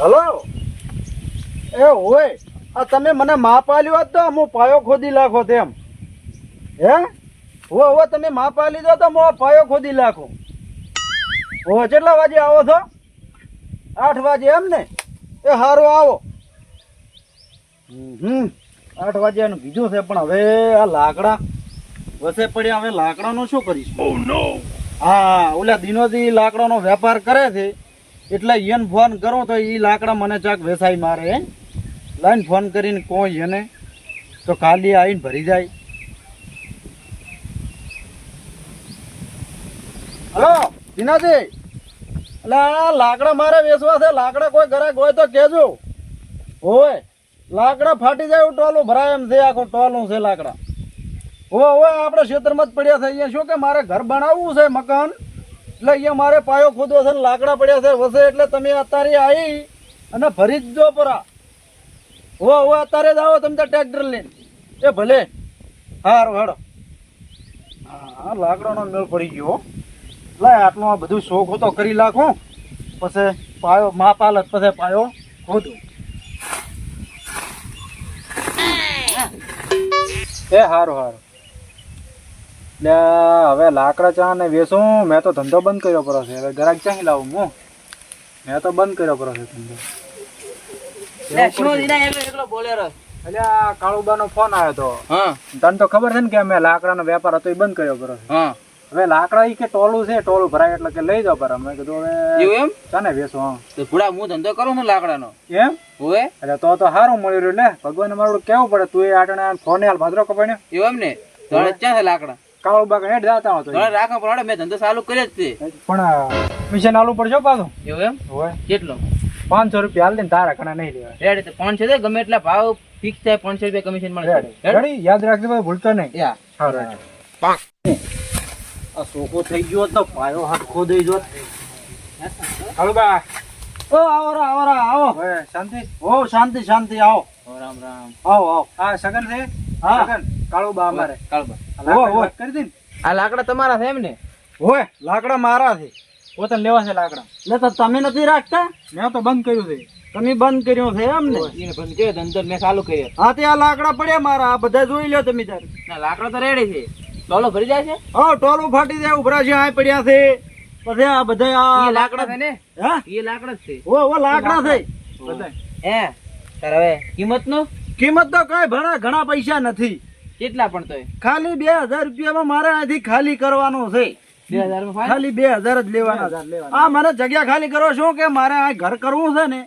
Hello? એ હોય આ તમે મને માપ આલ્યો હોત તો હું પાયો ખોદી લાખો તેમ. હે? હો હો તમે માપ આલી દો તો હું પાયો ખોદી લાખો. હો કેટલા વાગે આવો છો? આઠ વાગે એમ ને? એ સારું આવો. હમ આઠ વાગે એનું કીધું છે પણ હવે આ લાકડા વસે પડ્યા હવે લાકડાનું શું કરીશું? હા ઓલા દિનોથી લાકડાનો વેપાર કરે છે. એટલે એને ફોન કરો તો એ લાકડા મને ચાક વેસાઈ મારે, હે? લાઈન ફોન કરીને કોઈ એને તો ખાલી આવીને ભરી જાય. હલો દિનાજી એટલે આ લાકડા મારે વેચવા છે, લાકડા કોઈ ઘરે હોય તો કહેજો. હોય લાકડા ફાટી જાય એવું ટોલું ભરાય એમ છે, આખું ટોલું છે લાકડા. ઓ આપણે ક્ષેત્રમાં જ પડ્યા છે, અહીંયા શું કે મારે ઘર બનાવવું છે મકાન? એટલે અહીંયા મારે પાયો ખોદવો છે લાકડા પડ્યા છે વસે એટલે તમે અત્યારે આવી અને ભરી જ જો પરા. હો હો અત્યારે જ આવો તમે તો ટ્રેક્ટર લઈને. એ ભલે. હારો હાડો હા લાકડાનો મેળ પડી ગયો. લાય આટલું આ બધું શોખ તો કરી નાખો. પછી પાયો મા પાલત પછી પાયો ખોદું. એ હારું હારું. એટલે હવે લાકડા ચા ને વેચું. મેં તો ધંધો બંધ કર્યો પડો છે. હવે ગ્રાહક ચાહી લાવું હું? મેં તો બંધ કર્યો પડો છે ધંધો. એટલે આ કાળુબાનો ફોન આવ્યો તો. તને તો ખબર છે ને કે અમે લાકડાનો વેપાર હતો એ બંધ કર્યો પડો છે. હવે લાકડા ઈ કે ટોલું છે ટોલું ભરાય એટલે કે લઈ જાઓ પર. અમે કીધું હવે એવું એમ? ચાને વેચું હા. તો હું ધંધો કરું લાકડાનો? એમ? હોય એટલે તો તો સારું મળી રહ્યું લે. ભગવાન મારું કેવું પડે? તું એ આટણે ફોને હાલ ભાદરો કપાઈને એવું એમ ને? ધોળે ક્યાં છે લાકડા? કાળું બાકા હેઠ જાતા હતો રાખો પણ મેં ધંધો ચાલુ કર્યો જ તે. પણ મિશન આલુ પડજો પાછું? એવું એમ? હોય. કેટલો? પાંચસો રૂપિયા હાલ દે ને તારા ઘણા નહીં લેવા રેડ તો પાંચસો દે ગમે એટલા ભાવ ફિક્સ થાય પાંચસો રૂપિયા કમિશન મળે. રેડી? યાદ રાખજો ભાઈ ભૂલતો નહીં. યા હા રેડી આ સોકો થઈ ગયો તો પાયો હાથ દઈ જો હાલો બા. ઓ આવો રા આવો રા આવો શાંતિ? ઓ શાંતિ શાંતિ આવો. રામ રામ. આવો આવો. હા સગન છે? હા. સગન? કાળુ બા અમારે. કાળબા. હો હો કરી દે આ લાકડા તમારા છે એમ ને? હોય લાકડા મારા છે. પોતાને લેવા છે લાકડા. એટલે તો તમે નથી રાખતા? મેં તો બંધ કર્યું છે. તમે બંધ કર્યો છે એમ ને? એને બંધ કર્યો ધંધો મેં ચાલુ કર્યો. હા તે આ લાકડા પડ્યા મારા. આ બધા જોઈ લ્યો તમે ત્યારે ના લાકડા તો રેડી છે. ટોલો ભરી જાય છે? હા ટોલો ફાટી જાય ઉભરા છે આ પડ્યા છે. પછી આ બધા આ લાકડા છે ને? હા? એ લાકડા છે. ઓ ઓ લાકડા છે. હે તાર હવે કિંમતનું કિંમત તો કઈ ભણા ઘણા પૈસા નથી. કેટલા પણ તોય. ખાલી બે હજાર રૂપિયામાં મારે અહીંથી ખાલી કરવાનું છે? ખાલી બે હજાર જ લેવાના હા મને જગ્યા ખાલી કરો શું કે મારે આ ઘર કરવું છે ને?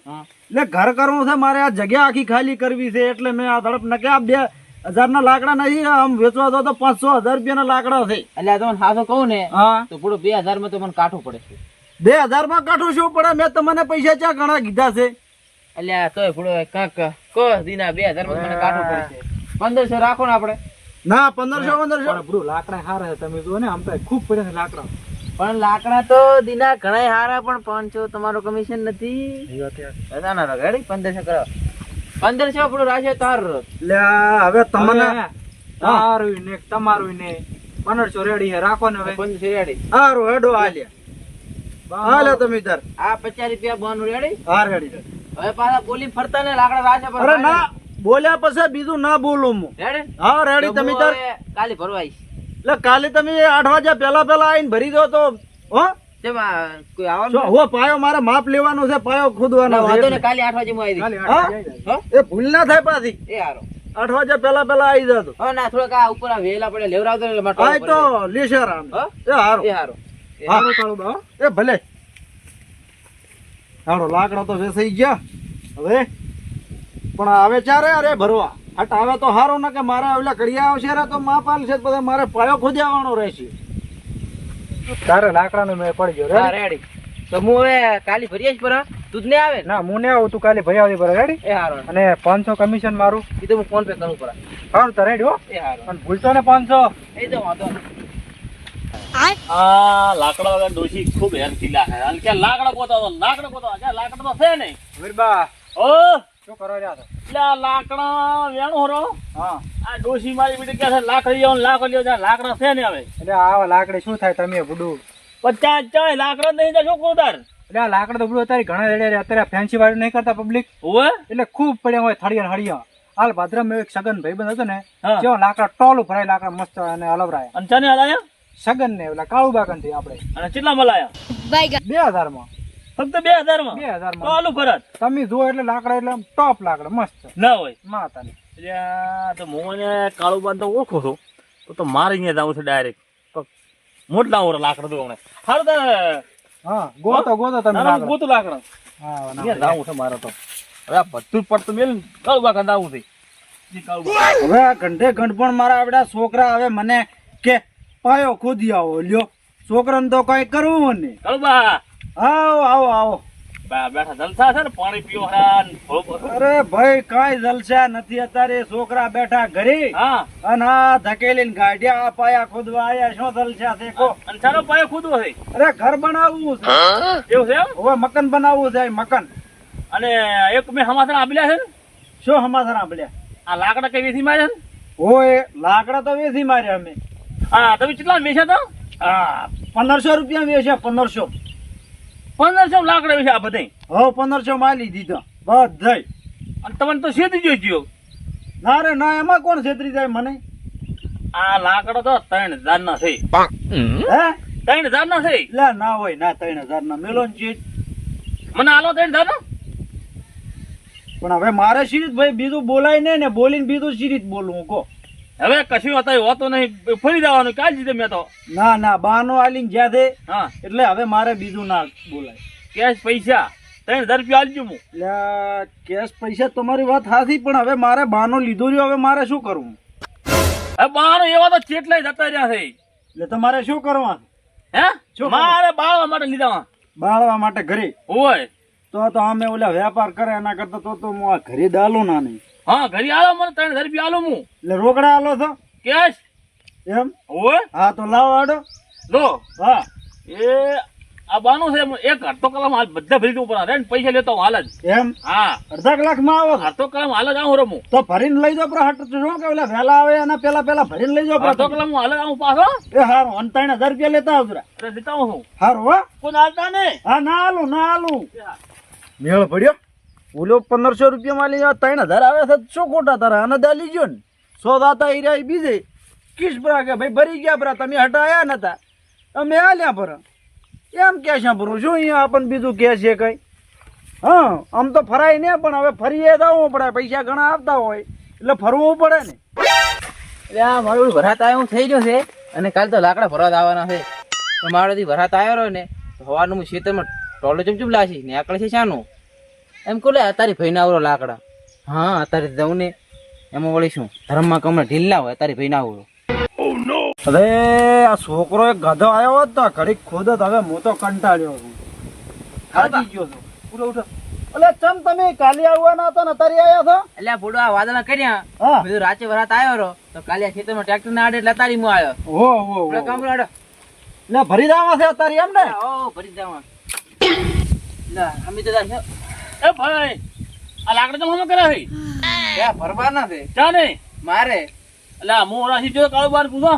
એટલે ઘર કરવું છે મારે આ જગ્યા આખી ખાલી કરવી છે એટલે મેં આ તડપ નકે આ બે હજાર ના લાકડા નથી આમ વેચવા દો તો પાંચસો હજાર રૂપિયા ના લાકડા છે. એટલે આ તમને સાસો કહું ને તો પૂરો બે હજારમાં તો મને કાઠું પડે બે હજારમાં કાઢું શું પડે? મેં તમને પૈસા ચા ઘણા કીધા છે? એટલે આ તોય પૂરો કાંક કહો દીના બે હજારમાં મને કાઠું પડે છે. પંદરસો રાખો ને આપણે. ના પંદરસો પંદરસો. લાકડા હારા તમે જુઓ ને આમ તો ખૂબ પડે લાકડા. પણ લાકડા તો દીના ઘણા હારા પણ પાંચસો તમારો કમિશન નથી. ના પંદરસો કરો પંદરસો આપણું રાખે તાર. લે હવે તમને તારું ને તમારું ને. પંદરસો રેડી છે રાખો ને હવે. પંદરસો રેડી હારું હેડો હાલ્યા હાલ્યા તમે તાર. આ પચાસ રૂપિયા બોન રેડી હા રેડી હવે પાછા બોલી ફરતા ને લાકડા રાખે પર અરે ના. બોલ્યા પછી બીજું ના બોલું હું. હા રેડી તમે તાર કાલે ભરવાઈશ. એટલે કાલે તમે આઠ વાગ્યા પહેલા પહેલા આવીને ભરી દો તો હો? પાયો મારે માપ લેવાનો છે પાયો ખોદવાનો વાંધો ને કાલે આઠ વાગે હું આવી જઈશ. હા? હો? એ ભૂલ ના થાય પાછી. એ હારો. આઠ વાગ્યા પહેલા પહેલા આવી જતો હવે ના થોડાક આ ઉપર વેલા પડે લેવરાવતો ને એટલે મારે હા એ તો લેશે રામ. એ હારું. એ હારો. એ હારો. કાળું બા, એ ભલે. હારો લાકડા તો વેસાઈ ગયા. હવે પણ હવે ચારે અરે ભરવા. હટ હવે તો હારો ને કે મારે ઓલા કડિયા આવશે રે તો માં પાલ છે બધા. મારે પાયો ખોદી આવવાનો રહેશે. તારે લાકડાનો મેં પડી ગયો. રે રેડી તો હું હવે કાલી ભરીએ જ પર? તું જ નહીં આવે? ના હું ને આવું તું કાલે ભરી આવી પર. રેડી એ હારો. અને પાંચસો કમિશન મારું. એ તો હું ફોન પે કરું પડે હા તો રેડી હો. એ હારો. પણ ભૂલતો ને પાંચસો? એ તો વાંધો નહીં. આ લાકડા વગર ડોશી ખૂબ હેરાન થયેલા હાલ અને કે લાકડા પોતા તો લાકડા ગોતા લાકડા તો છે નહીં. વીરબા. ઓ શું કરો રહ્યા છો? એટલે આ લાકડા વેણું હરો હા. આ ડોશી મારી બીડી કે લાકડી આવો લાકડી આવો લાકડા છે ને હવે? એટલે આવા લાકડી શું થાય તમે બુડું પચાસ ચાય લાકડા નહીં તો શું કરું તાર? એટલે આ લાકડા તો બધું અત્યારે ઘણા રહ્યા. અત્યારે ફેન્સી વાળું નહીં કરતા પબ્લિક ઓવે એટલે ખૂબ પડ્યા હોય થળિયા હળિયા. હાલ ભાદરામાં એક સગન ભાઈબંધ હતો ને. જેવો લાકડા ટોલું ભરાય લાકડા મસ્ત અને હલવરાય અને ચાને હલાયા? સગન ને ઓલા કાળુબાગનથી આપણે. અને કેટલા મલાયા બે હજારમાં ફક્ત બે હજારમાં બે હજાર તો માં ચાલુ ફરજ તમે જો એટલે લાકડા એટલે ટોપ લાકડા મસ્ત. ના હોય. માતાની. એટલે તો મોને કાળુબાન તો ઓળખો છો તો તો મારે અહીંયા જવું છે ડાયરેક્ટ મોટલા ઓર લાકડા તો હમણાં હારું તો હા ગોતો ગોતો તમે. ગોતું લાકડા. હા. જવું છે મારે તો. હવે આ બધું પડતું મેલ કાળુબા બાગા આવું થઈ હવે ઘંટે ઘંટ પણ મારા આપડા છોકરા હવે મને કે પાયો ખોદી આવો લ્યો. છોકરાને તો કઈ કરવું નહીં. કાળું બા આવો આવો આવો. બેઠા જલસા છે ને? પાણી પીવો અરે ભાઈ કાઈ જલસા નથી અત્યારે. છોકરા બેઠા ઘરે. હા. અને આ ધકેલીને ગાઢિયા પાયા ખોદવા આયા. શું જલસા છે કો અને પાયો ખોદવો છે? અરે ઘર બનાવવું છે. એવું છે હવે મકાન બનાવવું છે મકાન. અને એક મેં સમાધાન આપેલા છે શું સમાધાન આપડ્યા આ લાકડા કઈ વેસી માર્યા ને? ઓય લાકડા તો વેસી માર્યા અમે. હા તમે કેટલા વેચ્યા તો? હા પંદરસો રૂપિયા વેચ્યા પંદરસો. પંદરસો લાકડા છે આ બધા. હો પંદરસો માં લીધી તો બધાય. અને તમને તો છેતરી જોઈ ગયો. ના રે ના એમાં કોણ છેતરી જાય મને? આ લાકડા તો ત્રણ હજાર ના છે હે? ત્રણ હજાર ના છે. લે ના હોય ના ત્રણ હજાર ના મેલો ચીજ. મને આલો ત્રણ હજાર પણ હવે મારે સિરીજ ભાઈ બીજું બોલાય નહીં ને બોલીને બીજું સિરીજ બોલું હું કો હવે કશું હતા હોતો નહીં. ફરી જવાનું. કાલ જીતે મેં તો. ના ના બાનો આલીને જ્યાં છે હા. એટલે હવે મારે બીજું ના બોલાય. કેશ પૈસા. ત્રણ હજાર રૂપિયા આલજો હું. એટલે કેશ પૈસા તમારી વાત સાચી પણ હવે મારે બાનો લીધો રહ્યો. હવે મારે શું કરવું? હવે બાર એવા તો ચેટલાય જતા રહ્યા છે. એટલે તમારે શું કરવાનું? હે? શું મારે બાળવા માટે લીધા. બાળવા માટે ઘરે? હોય તો તો અમે ઓલા વેપાર કરે એના કરતા તો તો હું આ ઘરે દાલું ના નહીં. હા ઘરે આલો મને ત્રણ હજાર રૂપિયા આલો હું. એટલે રોકડા આલો છો? કેશ? એમ? હોય હા તો લાવો આડો. લો. હા. એ આ બાનું છે એક અડધો કલાક હાલ બધા ભરી ઉપર આવે ને પૈસા લેતો હું હાલ જ. એમ? હા. અડધા કલાકમાં આવો? અડધો કલાક હાલ જ આવું રમું. તો ભરીને લઈ જાઓ પ્રા હટ શું કે ઓલા વહેલા આવે એના પેલા પેલા ભરીને લઈ જાઓ પ્રા અડધો કલાક હું હાલ જ આવું પાછો. એ હારું અને ત્રણ હજાર રૂપિયા લેતા આવજો અરે લેતા આવું છું હારું હો. કોઈ હાલતા ને? હા ના હાલું ના હાલું. મેળ પડ્યો? ઓલો પંદરસો રૂપિયા માં લઈ ત્રણ હજાર આવે છે, શું ખોટા તારા? આને દા લીજો ને. સો દાતા હીરા ઈ બીજે. કિસ ભરા કે ભાઈ ભરી ગયા ભરા તમે હટાયા નતા. અમે આલ્યા ભરા એમ કે છે ભરું શું અહીંયા આપણને બીજું કે છે કઈ? હા, આમ તો ફરાય ને, પણ હવે ફરીએ જવું પડે. પૈસા ઘણા આપતા હોય, એટલે ફરવું પડે ને. એટલે આ મારું ભરાત આવ્યો થઈ ગયો છે. અને કાલ તો લાકડા ભરાત આવવાના છે. તો મારાથી ભરાત આવ્યો રહ્યો ને હવાનું હું ખેતરમાં ટોલો ચમચમ લાશી ને આકડે છે શાનું. એમ કહું લે અત્યારે ભાઈ ના આવરો લાકડા. હા અત્યારે જવું ને. એમાં વળી શું? ધર્મમાં કમરે ઢીલ ના હોય અત્યારે ભાઈ ના આવરો અરે આ છોકરો એક ગધો આવ્યો હોત તો ઘડીક ખોદત હવે હું તો કંટાળ્યો છું થાકી ગયો છું ઉઠો ઉઠો. એટલે ચમ તમે કાલે આવવાના હતા ને આવ્યા છો? એટલે આ વાદળા કર્યા. હા. બધું રાચે ભરાત આવ્યો રહ્યો. તો કાલે ખેતરમાં ટ્રેક્ટર ના આડે એટલે હું આવ્યો હો હો એટલે ભરી દાવા છે અત્યારે એમ ને ઓ ભરી જવા લા અમે તો એ ભાઈ આ લાકડા તો મામા કર્યા છે ત્યાં ભરવાના છે ચા ને. મારે. એટલે હું રાશી જો કાળું બાર પૂછો.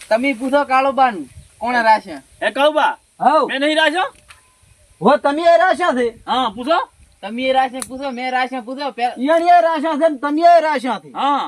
તમે પૂછો કાળોબાન કોણે રાશે એ કાળો બા હવ. મેં નહીં રાશો હો તમે એ રાશા છે? હા પૂછો. તમે એ રાશે પૂછો મેં રાશે પૂછો ઈયણ એ રાશા છે ને તમે એ રાશા છે. હા.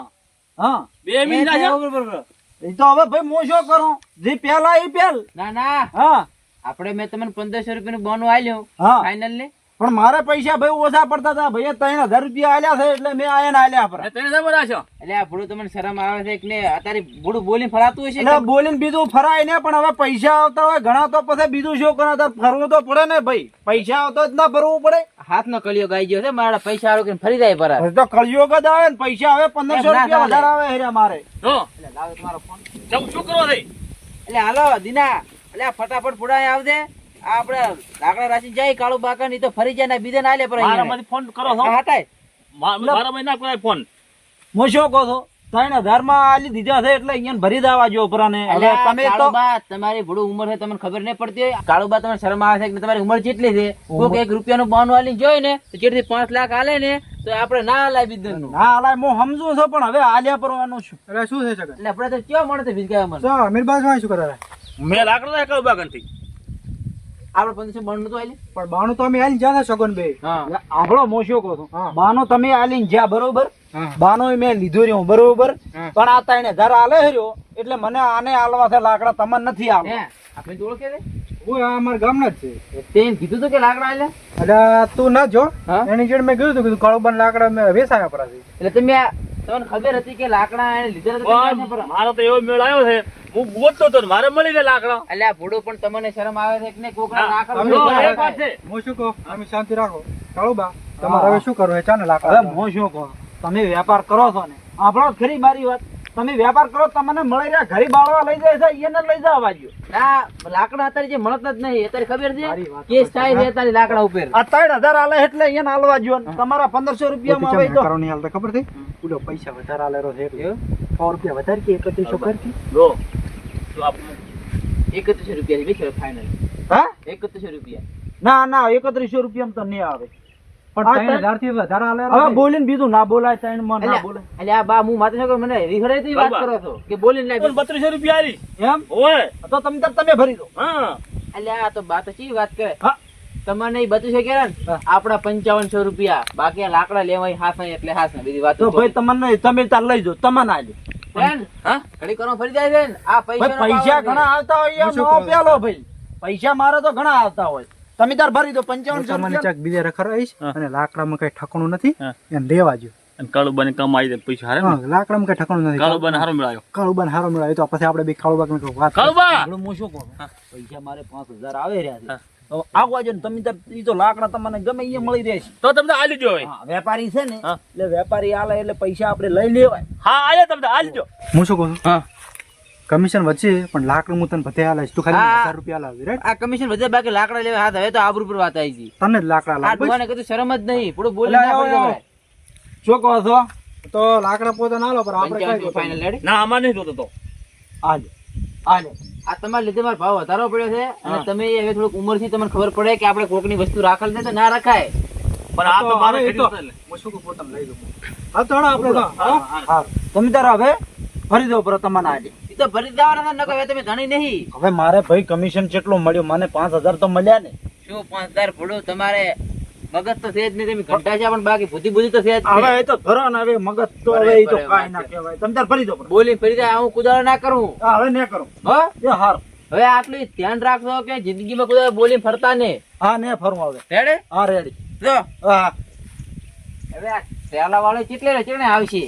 હા. બે મિનિટ બરોબર. એ તો હવે ભાઈ હું શું કરું? જે પેલા એ પેલ ના ના. હા. આપણે મેં તમને પંદરસો રૂપિયા નું બોનું આલ્યું ફાઈનલ ને પણ મારે પૈસા ભાઈ ઓછા પડતા હતા. ભાઈ ત્રણ હજાર રૂપિયા આલ્યા છે એટલે મેં આયા ને આલ્યા એ ત્રણ હજાર રાખ્યો એટલે આ ભૂડું તમને શરમ આવે છે કે અત્યારે ભૂડું બોલીને ફરાતું હશે એટલે બોલીને બીજું ફરાય ને પણ હવે પૈસા આવતા હોય ઘણા તો પછી બીજું શું કરે? તો ફરવું તો પડે ને ભાઈ. પૈસા આવતો જ ના ફરવું પડે. હાથ નો કળિયો ગાઈ ગયો છે મારા પૈસા આરો ફરી જાય પર તો કળિયો જ આવે ને પૈસા આવે પંદરસો રૂપિયા વધારે આવે હેરે મારે. એટલે લાવે તમારો ફોન જમ શું કરો એટલે હાલો દીના. એટલે આ ફટાફટ ફોડા આવજે. આ આપણે લાકડા રાશી જાય કાળુ બાકા ની તો ફરી જાય ને બીજા ના લે પર મારા ફોન કરો છો? હટાય મારા મહિના ના ફોન હું શું કહો છું? ત્રણ હજારમાં આલી દીધા છે એટલે અહીંયા ભરી દેવા જો ઉપરાને. હવે તમે તો તમારી ભૂડું ઉંમર છે તમને ખબર નહીં પડતી હોય. કાળુબા તમને શરમ આવે છે કે તમારી ઉંમર કેટલી છે? કોઈક એક રૂપિયાનું બોનું આલી જોઈ ને તો જેટલી પાંચ લાખ આલે ને તો આપણે ના આલાય બીજું નું ના અલાય હું સમજુ છું પણ હવે આલ્યા પરવાનું શું એટલે શું છે એટલે આપણે તો કેવા મળે છે શું કરે મેં લાકડા રાખ્યા કાળું આપણે પંદરસો બાણું તો આલે પણ બાણું તો અમે જ્યાં સગન બે. હા. મોસ્યો કહો. બાનો તમે આલીને જ્યાં બરોબર? બાનો મેં લીધો રહ્યો બરોબર? પણ આ તાઈને હજાર આલે રહ્યો એટલે મને આને આલવા છે લાકડા તમને નથી આવે આપણે જોડો ઓળખે છે. હું અમારા ગામના જ છે. તે કીધું તું કે લાકડા આલે? એટલે તું ના જો. એની જોડે મેં કીધું હતું કીધું કાળુબાન લાકડા મેં વેસાયા પરા એટલે તમે તમને ખબર હતી કે લાકડા એને તમે પર? મારો તો એવો મેળ આવ્યો છે. હું ગોતતો હતો મારે મળી ગયા એટલે આ ભૂડો પણ તમને શરમ આવે છે કે નહીં? કોકના હા, લાકડા અમે જો, ભૂડો એક વાત છે? હું શું કહું? તમે શાંતિ રાખો. કાળુબા તમારે હવે શું કરવું? ચાને હવે હું શું કહું? તમે વેપાર કરો છો ને. આપણો જ ખરી મારી વાત. તમે વેપાર કરો તમને મળી રહ્યા. ઘરી બાળવા લઈ જાય છે એને લઈ જવા જો ના લાકડા અત્યારે જે મળત જ નહીં. અત્યારે ખબર છે. કેસ થાય છે અત્યારે લાકડા ઉપર. આ ત્રણ હજાર આલે એટલે એને હાલવા જો તમારા પંદરસો રૂપિયામાં આવે તો કરવાની ખબર થઈ પૂરો પૈસા વધારે આલેરો છે સો રૂપિયા વધારે કે એકત્રીસો કર જો જો એકત્રીસો રૂપિયા વેચો ફાઇનલ હા? એકત્રીસો રૂપિયા. ના ના એકત્રીસો રૂપિયામાં તો નહીં આવે. પણ આ ત્રણ ત્રણ- હજારથી વધારે આલેરો હવે છે. બોલીને બીજું ના બોલાય ત્રણમાં ના અલ્યા, બોલાય. અલ્યા આ બા હું માથે શું કરું? મને રીહડાઈ થી વાત બરાબર. કરો છો કે બોલીને લાવી પણ બત્રીસો રૂપિયા આલી. એમ? ઓય તો તમે ભરી દો. હા. આ તો બા તો વાત કરે? હા. તમને એ બત્રીસો કે આપડા પંચાવનસો રૂપિયા. બાકી આ લાકડા લેવાય હાથ નહીં એટલે હાથ ને બીજી વાત તો ભાઈ તમને તમે તાર લઈ જાઓ તમને આજો પૈસા પૈસા ઘણા આવતા હોય હું એમ શું નો પેલો ભાઈ. પૈસા મારે તો ઘણા આવતા હોય. તમે તાર ભરી દો પંચાવનસો રૂપિયા. ચાક બીજે રખર અને લાકડામાં કઈ ઠકણું નથી. એને લેવા કાળુબાને કમાઈ દે પૈસા હારે લાકડામાં કઈ ઠકણું નથી. કાળુબાને હારો મેળાયો. કાળુબાન હારો મેળવ્યો તો પછી આપણે બે કાળુબા વાત કાળુબા! હું શું કહું? પૈસા મારે પાંચ હજાર આવે રહ્યા છે. આવવા જો તમે ઈ તો લાકડા તમને ગમે એ મળી રહેશે તો તમને આલી જો વેપારી છે ને. એટલે વેપારી આલે એટલે પૈસા આપણે લઈ લેવાય. હા આલે તમને આલી જો હું શું કહું હા. કમિશન વચ્ચે પણ લાકડું હું તને બધે આલે તું ખાલી હજાર રૂપિયા લાવી રાઈટ આ કમિશન વધે બાકી લાકડા લેવા હાથ હવે તો આબરૂ પર વાત આવી ગઈ. તને જ લાકડા લાવ ડુવાને કીધું શરમ જ નહીં. પૂરું બોલી ના પડી શું કહો છો? તો લાકડા પોતે ના લો પણ આપણે કઈ ફાઇનલ લેડી ના આમાં નહીં જોતો તો. આલે આલે. આ તમારા લીધે મારો ભાવ વધારો પડ્યો છે અને તમે હવે થોડુંક ઉંમરથી તમને ખબર પડે કે આપણે કોકની વસ્તુ રાખેલ ને તો ના રખાય. પણ આ તો મારે તો- હું શું કહું પોતાને લઈ લઉં હા તો આપણે હા? હા તમે તારા હવે ભરી દો પર તમારા આજે. એ તો ભરી દેવાના નકો હવે તમે ધણી નહીં. હવે મારે ભાઈ કમિશન કેટલું મળ્યું મને પાંચ હજાર તો મળ્યા ને. શું પાંચ હજાર ભૂલો? તમારે મગજ તો છે જ નહીં તમે ઘંટા છે પણ બાકી બુદ્ધિ બુદ્ધિ તો છે જ હવે એ તો ભરો ને હવે મગજ તો હવે એ તો કાઈ ના. કહેવાય. તમે તાર ભરી દો બોલી ફરી જાય હું કુદાડો ના કરું. હવે ને કરું. હો? એ હાર. હવે આટલું ધ્યાન રાખજો કે જિંદગીમાં કુદાડો બોલી ફરતા ને હા ને ફરવા હવે. રેડે હા રેડી જો હા. હવે આ પેલા વાળો કેટલે કેટલે આવશે?